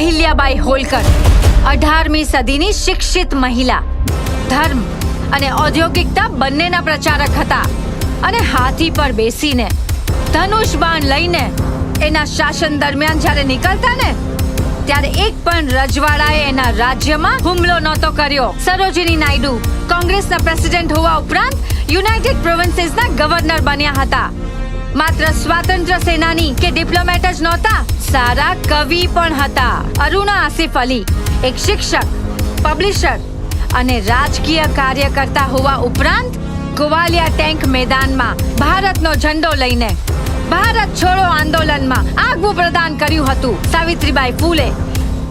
અહિલ્યાબાઈ હોલકર, અઢારમી સદીની શિક્ષિત મહિલા, ધર્મ અને ઔદ્યોગિકતા બંનેના પ્રચારક હતા અને હાથી પર બેસીને, ધનુષ બાણ લઈને એના શાસન દરમિયાન જ્યારે નીકળતા ને, ત્યારે એક પણ રજવાડાએ એના રાજ્યમાં હુમલો નહોતો કર્યો. સરોજિની નાયડુ કોંગ્રેસના પ્રેસિડેન્ટ હોવા ઉપરાંત યુનાઇટેડ પ્રોવિન્સીસના ગવર્નર બન્યા હતા. માત્ર સ્વાતંત્ર્ય સેનાની કે ડિપ્લોમેટ જ નહોતા, સારા કવિ પણ હતા. અરુણા આસિફ અલી, એક શિક્ષક પબ્લિશર અને રાજકીય કાર્યકર્તા હોવા ઉપરાંત ગોવાલિયા ટેન્ક મેદાનમાં ભારતનો ઝંડો લઈને ભારત છોડો આંદોલનમાં આગવું પ્રદાન કર્યું હતું. સાવિત્રીબાઈ ફૂલે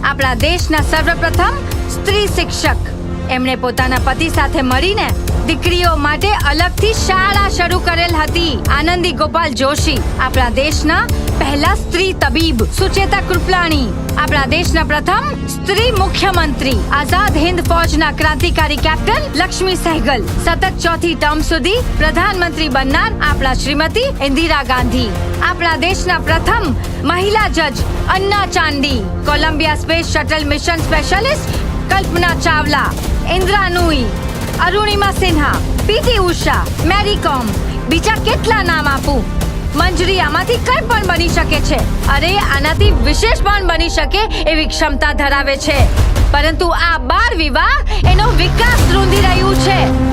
આપણા દેશના સર્વપ્રથમ સ્ત્રી શિક્ષક. એમણે પોતાના પતિ સાથે મળીને દીકરીઓ માટે અલગથી શાળા શરૂ કરેલ હતી. આનંદી ગોપાલ જોશી, આપણા દેશના પહેલા સ્ત્રી તબીબ સુચેતા કૃપલાણી, આપણા દેશના પ્રથમ સ્ત્રી મુખ્યમંત્રી, આઝાદ હિન્દ ફોજના ક્રાંતિકારી કેપ્ટન લક્ષ્મી સહેગલ, સતત ચોથી ટર્મ સુધી પ્રધાનમંત્રી બનનાર આપણા શ્રીમતી ઇન્દિરા ગાંધી, આપણા દેશના પ્રથમ મહિલા જજ Anna Chandy Columbia space shuttle mission specialist Kalpana Chawla, Indra Nooyi Arunima Sinha PT Usha, Mary Kom. બીજા કેટલા નામ આપું? મંજરી આમાંથી કઈ પણ બની શકે છે. અરે, આનાથી વિશેષ પણ બની શકે એવી ક્ષમતા ધરાવે છે. પરંતુ આ બાળ વિવાહ એનો વિકાસ રૂંધી રહ્યું છે.